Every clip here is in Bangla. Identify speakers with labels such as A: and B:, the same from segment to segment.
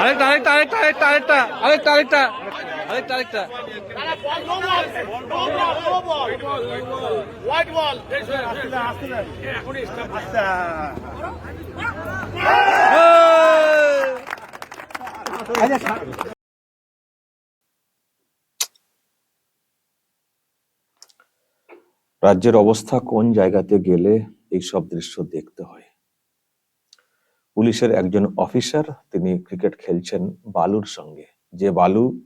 A: আরেকটা আরেকটা আরেকটা আরেকটা আরেকটা আরেকটা আরেকটা আরেকটা আরেকটা।
B: রাজ্যের অবস্থা কোন জায়গাতে গেলে এই সব দৃশ্য দেখতে হয়। পুলিশের একজন অফিসার, তিনি ক্রিকেট খেলছেন বালুর সঙ্গে। যে বালু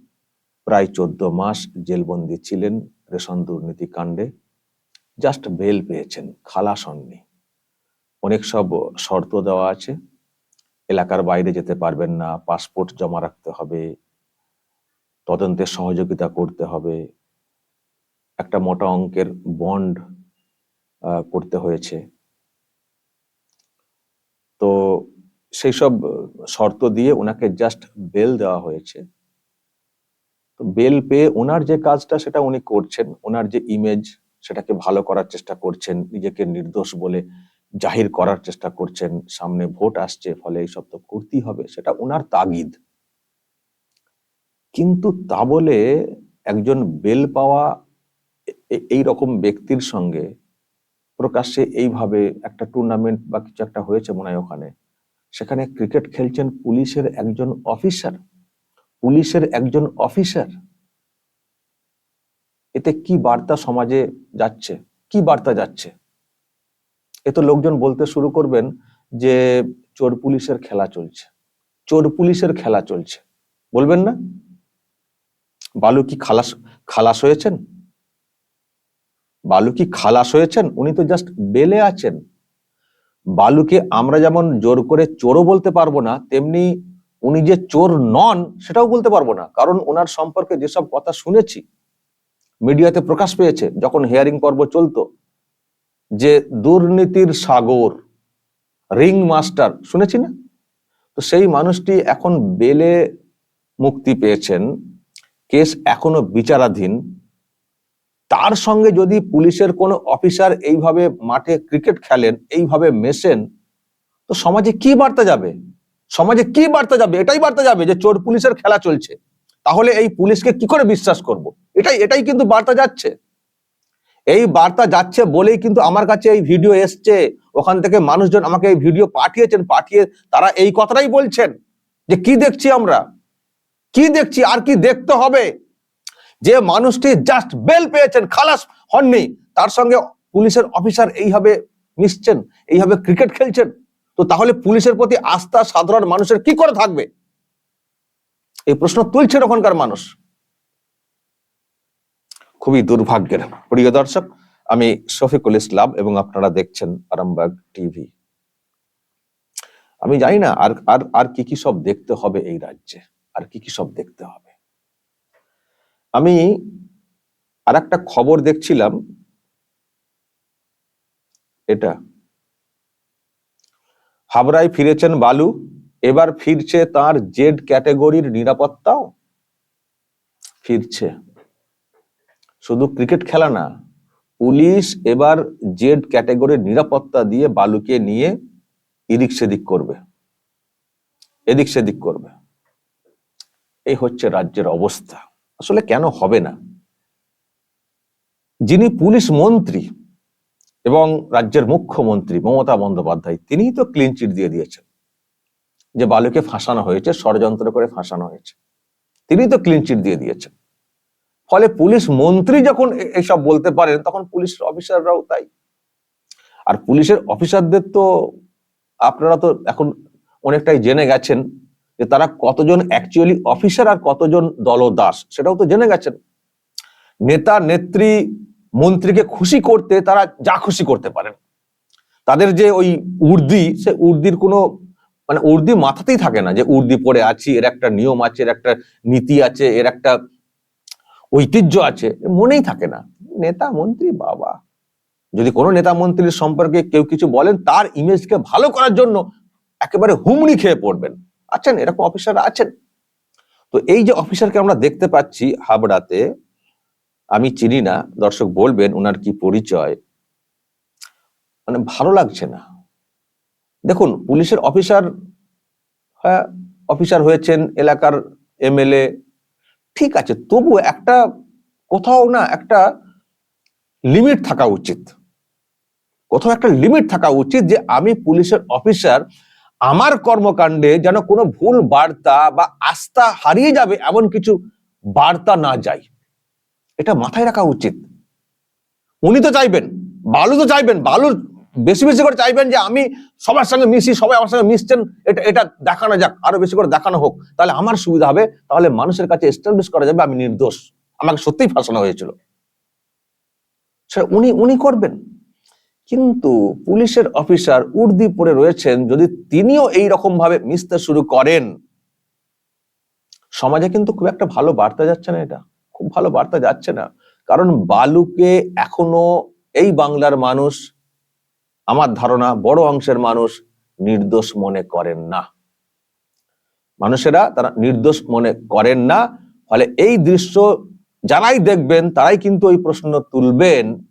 B: প্রায় চোদ্দ মাস জেলবন্দি ছিলেন রেশন দুর্নীতি কাণ্ডে, জাস্ট বেল পেয়েছেন, খালাস হননি। অনেক সব শর্ত দেওয়া আছে। এলাকার বাইরে যেতে পারবেন না, পাসপোর্ট জমা রাখতে হবে, তদন্তে সহযোগিতা করতে হবে। একটা মোটা অঙ্কের বন্ড করতে হয়েছে। তো সেই সব শর্ত দিয়ে ওনাকে জাস্ট বেল দেওয়া হয়েছে। তো বেল পেয়ে ওনার যে কাজটা সেটা উনি করছেন, ওনার যে ইমেজ সেটাকে ভালো করার চেষ্টা করছেন, নিজেকে নির্দোষ বলে জাহির করার চেষ্টা করছেন, সামনে ভোট আসছে, ফলে এইসব তো করতেই হবে, সেটা ওনার তাগিদ। কিন্তু তা বলে একজন বেল পাওয়া এই রকম ব্যক্তির সঙ্গে প্রকাশ্যে এইভাবে একটা টুর্নামেন্ট বা কিছু একটা হয়েছে মনে হয় ওখানে। সেখানে ক্রিকেট খেলছেন পুলিশের একজন অফিসার পুলিশের একজন অফিসার এতে কি বার্তা সমাজে যাচ্ছে? কি বার্তা যাচ্ছে? এ তো লোকজন বলতে শুরু করবেন যে, চোর পুলিশের খেলা চলছে। চোর পুলিশের খেলা চলছে। বলবেন না? বালু কি খালাস খালাস হয়েছেন? বালু কি খালাস হয়েছেন, উনি তো জাস্ট বেলে আছেন। বালুকে আমরা যেমন জোর করে চোরও বলতে পারব না, তেমনি উনি যে চোর নন, সেটাও বলতে পারব না, কারণ ওনার সম্পর্কে যেসব কথা শুনেছি, মিডিয়াতে প্রকাশ পেয়েছে, যখন হেয়ারিং পর্ব চলতো, যে দুর্নীতির সাগর রিং মাস্টার শুনেছি না? তো সেই মানুষটি এখন বেলে মুক্তি পেয়েছেন, কেস এখনও বিচারাধীন তার সঙ্গে যদি পুলিশের কোনো অফিসার এইভাবে মাঠে ক্রিকেট খেলেন, এইভাবে মেশেন, তো সমাজে কি বার্তা যাবে? সমাজে কি বার্তা যাবে? এটাই বার্তা যাবে যে চোর পুলিশের খেলা চলছে। তাহলে এই পুলিশকে কি করে বিশ্বাস করব? এটাই এটাই কিন্তু বার্তা যাচ্ছে। এই বার্তা যাচ্ছে বলেই কিন্তু আমার কাছে এই ভিডিও এসছে। ওখান থেকে মানুষজন আমাকে এই ভিডিও পাঠিয়েছেন, পাঠিয়ে তারা এই কথাটাই বলছেন যে, কি দেখছি আমরা? কি দেখছি? আর কি দেখতে হবে? যে মানুষটি জাস্ট বেল পেয়েছেন, খালাস হননি, তার সঙ্গে পুলিশের অফিসার এইভাবে মিশছেন, এইভাবে ক্রিকেট খেলছেন, তো তাহলে পুলিশের প্রতি আস্থা সাধারণ মানুষের কি করে থাকবে? এই প্রশ্ন তুলছেন ওখানকার মানুষ। খুবই দুর্ভাগ্যের। প্রিয় দর্শক, আমি শফিকুল ইসলাম এবং আপনারা দেখছেন আরামবাগ টিভি। আমি জানি না আর আর আর কি কি সব দেখতে হবে এই রাজ্যে, আর কি কি সব দেখতে হবে। আমি আর একটা খবর দেখছিলাম। এটা। হাবড়ায় ফিরেছেন বালু, এবার ফিরছে তার জেড ক্যাটেগরির নিরাপত্তাও? ফিরছে। শুধু ক্রিকেট খেলা না, পুলিশ এবার জেড ক্যাটেগরির নিরাপত্তা দিয়ে বালুকে নিয়ে এদিক সেদিক করবে। এদিক সেদিক করবে। এই হচ্ছে রাজ্যের অবস্থা। আসলে কেন হবে না? যিনি পুলিশ মন্ত্রী এবং রাজ্যের মুখ্যমন্ত্রী মমতা বন্দ্যোপাধ্যায়, তিনিই তো ক্লিন চিট দিয়ে দিয়েছেন যে বালুকে ফাঁসানো হয়েছে, ষড়যন্ত্র করে ফাঁসানো হয়েছে। তিনি তো ক্লিন চিট দিয়ে দিয়েছেন। ফলে পুলিশ মন্ত্রী যখন এসব বলতে পারেন, তখন পুলিশ অফিসাররাও তাই। আর পুলিশের অফিসারদের তো আপনারা তো এখন অনেকটাই জেনে গেছেন যে তারা কতজন অ্যাকচুয়ালি অফিসার আর কতজন দলদাস, সেটাও তো জেনে গেছেন। নেতা, নেত্রী, মন্ত্রীকে খুশি করতে তারা যা খুশি করতে পারেন। তাদের যে ওই উর্দি, সে উর্দির কোনো মানে উর্দি মাথাতেই থাকে না যে উর্দি পড়ে আছি, এর একটা নিয়ম আছে, এর একটা নীতি আছে, এর একটা ঐতিহ্য আছে মনেই থাকে না। নেতা, মন্ত্রী, বাবা। যদি কোনো নেতা, মন্ত্রীর সম্পর্কে কেউ কিছু বলেন, তার ইমেজকে ভালো করার জন্য একেবারে হুমড়ি খেয়ে পড়বেন। আছেন, এরকম অফিসার আছেন। তো এই যে অফিসারকে আমরা দেখতে পাচ্ছি হাবড়াতে, আমি চিনি না, দর্শক বলবেন ওনার কি পরিচয়। মানে ভালো লাগছে না। দেখুন, পুলিশের অফিসার হ্যাঁ অফিসার হয়েছেন এলাকার এমএলএ ঠিক আছে তবু একটা কোথাও না একটা লিমিট থাকা উচিত। কোথাও একটা লিমিট থাকা উচিত যে আমি পুলিশের অফিসার আমার কর্মকাণ্ডে যেন কোনো ভুল বার্তা বা আস্থা হারিয়ে যাবে, এমন কিছু বার্তা না যায় এটা মাথায় রাখা উচিত। উনি তো চাইবেন, বালু তো চাইবেন, বালু বেশি বেশি করে চাইবেন যে আমি সবার সঙ্গে মিশি, সবাই আমার সঙ্গে মিশছেন, এটা এটা দেখানো যাক, আরও বেশি করে দেখানো হোক। তাহলে আমার সুবিধা হবে, তাহলে মানুষের কাছে এস্টাবলিশ করা যাবে, আমি নির্দোষ। আমাকে সত্যিই ফাঁসানো হয়েছিল। সেটা উনি উনি করবেন। কিন্তু পুলিশের অফিসার উর্দি পরে রয়েছেন যদি তিনিও এই রকম ভাবে মিশতে শুরু করেন। সমাজে কিন্তু খুব একটা ভালো বার্তা যাচ্ছে না এটা। খুব ভালো বার্তা যাচ্ছে না। কারণ বালুকে এখনও এই বাংলার মানুষ, আমার ধারণা বড় অংশের মানুষ নির্দোষ মনে করেন না। মানুষেরা তারা নির্দোষ মনে করেন না। ফলে এই দৃশ্য যারাই দেখবেন তারাই কিন্তু ওই প্রশ্ন তুলবেন।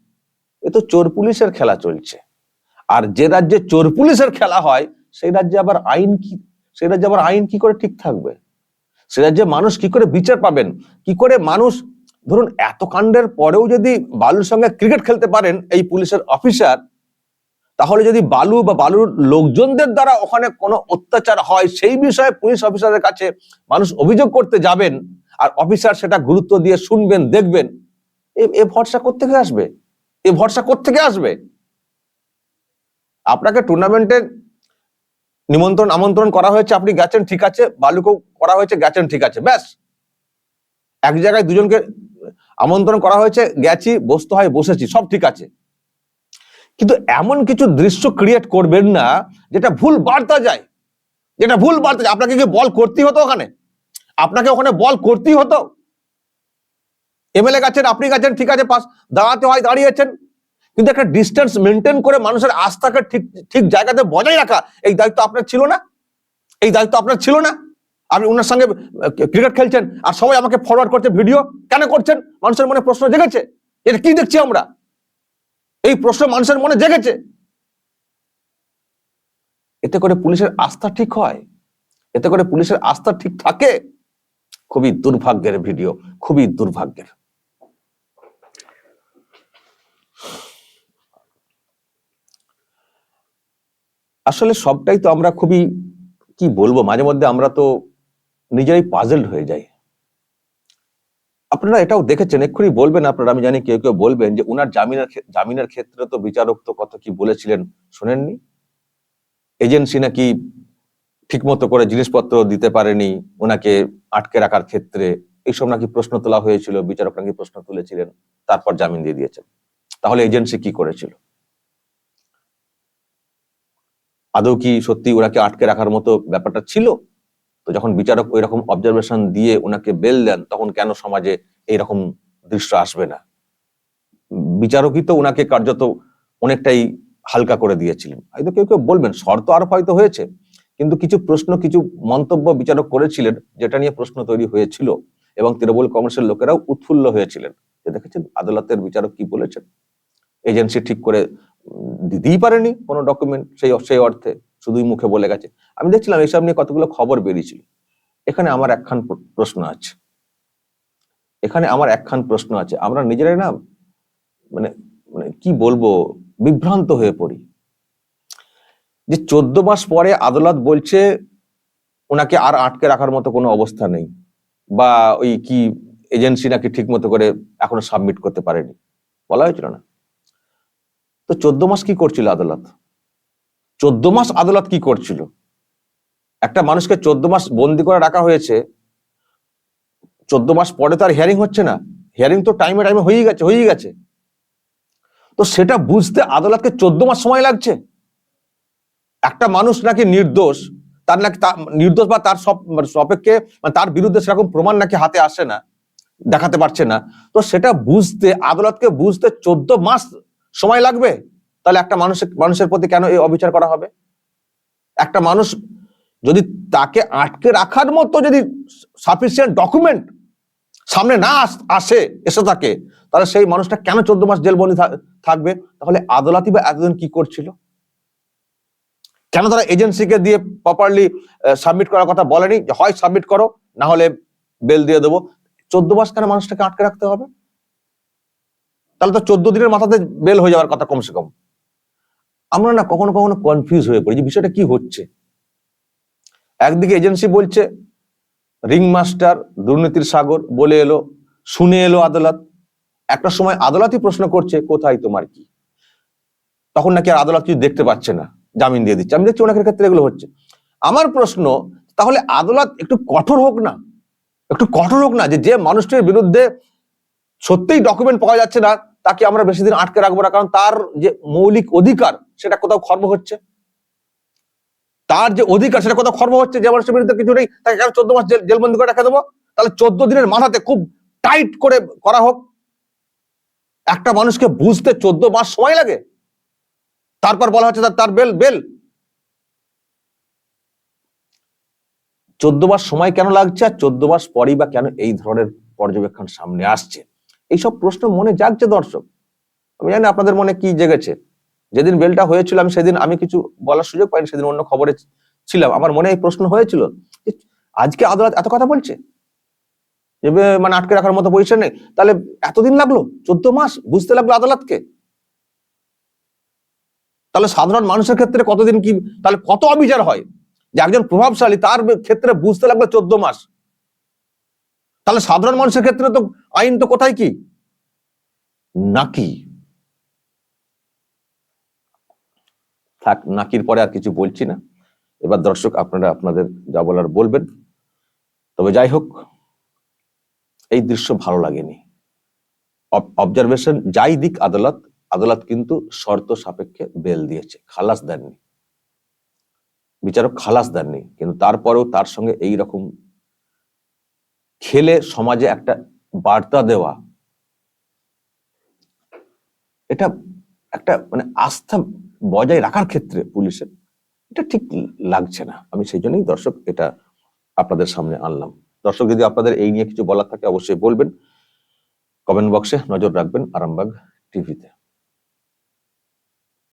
B: এ তো চোর পুলিশের খেলা চলছে। আর যে রাজ্যে চোর পুলিশের খেলা হয়, সেই রাজ্যে আবার আইন কি, সেই রাজ্যে আবার আইন কি করে ঠিক থাকবে? সে রাজ্যে মানুষ কি করে বিচার পাবেন? কি করে মানুষ, ধরুন এত কাণ্ডের পরেও যদি বালুর সঙ্গে ক্রিকেট খেলতে পারেন এই পুলিশের অফিসার, তাহলে যদি বালু বা বালুর লোকজনদের দ্বারা ওখানে কোনো অত্যাচার হয়, সেই বিষয়ে পুলিশ অফিসারের কাছে মানুষ অভিযোগ করতে যাবেন, আর অফিসার সেটা গুরুত্ব দিয়ে শুনবেন, দেখবেন। এ- ভরসা কোত্থেকে আসবে? এ ভরসা কোত্থেকে আসবে? আপনাকে টুর্নামেন্টে নিমন্ত্রণ, আমন্ত্রণ করা হয়েছে, আপনি গেছেন, ঠিক আছে, বালুকেও করা হয়েছে, গেছেন, ঠিক আছে, ব্যাস। এক জায়গায় দুজনকে আমন্ত্রণ করা হয়েছে, গেছি, বসতে হয়, বসেছি, সব ঠিক আছে। কিন্তু এমন কিছু দৃশ্য ক্রিয়েট করবেন না, যেটা ভুল বার্তা যায়। যেটা ভুল বার্তা যায়। আপনাকে কি বল করতেই হতো ওখানে। আপনাকে ওখানে বল করতেই হতো। এমএলএ গেছেন, আপনি গেছেন, ঠিক আছে, পাস, দাঁড়াতে হয়, দাঁড়িয়েছেন। কিন্তু একটা ডিস্টেন্স মেনটেন করে মানুষের আস্থাকে ঠিক ঠিক জায়গাতে বজায় রাখা, এই দায়িত্ব আপনার ছিল না? এই দায়িত্ব আপনার ছিল না? আপনি ওনার সঙ্গে ক্রিকেট খেলছেন, আর সবাই আমাকে ফরওয়ার্ড করছে ভিডিও কেন করছেন? মানুষের মনে প্রশ্ন জেগেছে। এটা কি দেখছি আমরা? এই প্রশ্ন মানুষের মনে জেগেছে। এতে করে পুলিশের আস্থা ঠিক হয়? এতে করে পুলিশের আস্থা ঠিক থাকে? খুবই দুর্ভাগ্যের ভিডিও খুবই দুর্ভাগ্যের। আসলে সবটাই তো আমরা খুবই, কি বলব, মাঝে মধ্যে আমরা তো নিজেরাই পাজেলড হয়ে যাই। আপনারা এটাও দেখেছেন, এক্ষুনি বলবেন আপনারা, আমি জানি কেউ কেউ বলবেন যে উনার জামিনের জামিনের ক্ষেত্রে তো বিচারক তো কত কি বলেছিলেন শোনেননি? এজেন্সি নাকি ঠিকমতো করে জিনিসপত্র দিতে পারেনি ওনাকে আটকে রাখার ক্ষেত্রে, এইসব নাকি প্রশ্ন তোলা হয়েছিল, বিচারক নাকি প্রশ্ন তুলেছিলেন, তারপর জামিন দিয়ে দিয়েছেন। তাহলে এজেন্সি কি করেছিল? আদৌ কি সত্যি ওনাকে আটকে রাখার মতো ব্যাপারটা ছিল? তো যখন বিচারক ওই রকম অবজারভেশন দিয়ে ওনাকে বেল দেন, তখন কেন সমাজে এইরকম দৃশ্য আসবে না? বিচারকই তো ওনাকে কার্যত অনেকটাই হালকা করে দিয়েছিলেন। হয়তো কেউ কেউ বলবেন, শর্ত আরোপ হয়তো হয়েছে, কিন্তু কিছু প্রশ্ন, কিছু মন্তব্য বিচারক করেছিলেন, যেটা নিয়ে প্রশ্ন তৈরি হয়েছিল এবং তৃণমূল কংগ্রেসের লোকেরাও উৎফুল্ল হয়েছিলেন। যে দেখেছেন, আদালতের বিচারক কি বলেছেন? এজেন্সি ঠিক করে দিতেই পারেনি কোনো ডকুমেন্ট সেই সেই অর্থে শুধুই মুখে বলে গেছে। আমি দেখছিলাম এইসব নিয়ে কতগুলো খবর বেরিয়েছিল। এখানে আমার একখান প্রশ্ন আছে। এখানে আমার একখান প্রশ্ন আছে। আমরা নিজেরাই না মানে মানে কি বলব, বিভ্রান্ত হয়ে পড়ি। যে চোদ্দ মাস পরে আদালত বলছে, ওনাকে আর আটকে রাখার মতো কোনো অবস্থা নেই। বা ওই কি, এজেন্সি নাকি ঠিক মতো করে এখনও সাবমিট করতে পারেনি। বলা হয়েছিল না। তো চোদ্দ মাস কি করছিল আদালত? চোদ্দ মাস আদালত কি করছিল? একটা মানুষকে চোদ্দ মাস বন্দি করে রাখা হয়েছে, চোদ্দ মাস পরে তার হিয়ারিং হচ্ছে না। হিয়ারিং তো টাইমে টাইমে হয়ে গেছে হয়ে গেছে। তো সেটা বুঝতে আদালতকে চোদ্দ মাস সময় লাগছে। একটা মানুষ নাকি নির্দোষ, তার নাকি নির্দোষ বা তার সব মানে সপক্ষে মানে তার বিরুদ্ধে সেরকম প্রমাণ নাকি হাতে আসে না, দেখাতে পারছে না। তো সেটা বুঝতে, আদালতকে বুঝতে চোদ্দ মাস সময় লাগবে? তাহলে একটা মানুষের মানুষের প্রতি কেন এই অবিচার করা হবে? একটা মানুষ যদি তাকে আটকে রাখার মতো যদি সাফিসিয়েন্ট ডকুমেন্ট সামনে না আস- এসে থাকে, তাহলে সেই মানুষটা কেন চোদ্দ মাস জেলবন্দি থাকবে? তাহলে আদালতই বা এতদিন কি করছিল? কেন তারা এজেন্সিকে দিয়ে প্রপারলি সাবমিট করার কথা বলেনি? যে হয় সাবমিট করো, না হলে বেল দিয়ে দেবো। চোদ্দ মাস কেন মানুষটাকে আটকে রাখতে হবে? তাহলে তো চোদ্দ দিনের মাথাতে বেল হয়ে যাওয়ার কথা কমসে কম। আমরা না কখনো কখনো কনফিউজ হয়ে পড়ি যে বিষয়টা কি হচ্ছে। একদিকে এজেন্সি বলছে রিং মাস্টার দুর্নীতির সাগর, বলে এলো, শুনে এলো আদালত। একটা সময় আদালতই প্রশ্ন করছে, কোথায় তোমার কি? তখন নাকি আর আদালত কিছু দেখতে পাচ্ছে না, জামিন দিয়ে দিচ্ছে। আমি দেখছি অনেকের ক্ষেত্রে এগুলো হচ্ছে। আমার প্রশ্ন, তাহলে আদালত একটু কঠোর হোক না। একটু কঠোর হোক না, যে যে মানুষটির বিরুদ্ধে সত্যিই ডকুমেন্ট পাওয়া যাচ্ছে না তাকে আমরা বেশি দিন আটকে রাখব না, কারণ তার যে মৌলিক অধিকার, সেটা কোথাও খর্ব হচ্ছে। তার যে অধিকার, সেটা কোথাও খর্ব হচ্ছে, যে মানুষের বিরুদ্ধে কিছু নেই, তাকে কেন চোদ্দ মাস জেলবন্দি করে রেখে দেবো। তাহলে চোদ্দ দিনের মাথাতে খুব টাইট করে করা হোক। একটা মানুষকে বুঝতে চোদ্দ মাস সময় লাগে। তারপর বলা হচ্ছে তার- বেল বেল। চোদ্দ মাস সময় কেন লাগছে আর চোদ্দ মাস পরেই বা কেন এই ধরনের পর্যবেক্ষণ সামনে আসছে? এইসব প্রশ্ন মনে জাগছে দর্শক। আমি জানি আপনাদের মনে কি জেগেছে। যেদিন বেলটা হয়েছিল, আমি সেদিন আমি কিছু বলার সুযোগ পাইনি, সেদিন অন্য খবরে ছিলাম। আমার মনে এই প্রশ্ন হয়েছিল আজকে আদালত এত কথা বলছে? যে মানে আটকে রাখার মতো পজিশন নেই। তাহলে এতদিন লাগল? চোদ্দ মাস? বুঝতে লাগল আদালতকে? তাহলে সাধারণ মানুষের ক্ষেত্রে কতদিন কি তাহলে কত অবিচার হয়? যে একজন প্রভাবশালী তার ক্ষেত্রে বুঝতে লাগল চোদ্দ মাস। তাহলে সাধারণ মানুষের ক্ষেত্রে তো আইন তো কোথায় কি? নাকি? থাক, নাকির পরে আর কিছু বলছি না। এবার দর্শক, আপনারা আপনাদের যা বলার বলবেন। তবে যাই হোক, এই দৃশ্য ভালো লাগেনি। অবজারভেশন যাই দিক আদালত আদালত কিন্তু শর্ত সাপেক্ষে বেল দিয়েছে, খালাস দেননি। বিচারক খালাস দেননি, কিন্তু তারপরেও তার সঙ্গে এই রকম খেলে সমাজে একটা বার্তা দেওয়া, এটা একটা মানে আস্থা বজায় রাখার ক্ষেত্রে পুলিশের এটা ঠিক লাগছে না। আমি সেই জন্যই দর্শক এটা আপনাদের সামনে আনলাম। দর্শক, যদি আপনাদের এই নিয়ে কিছু বলার থাকে অবশ্যই বলবেন। কমেন্ট বক্সে নজর রাখবেন আরামবাগ টিভিতে।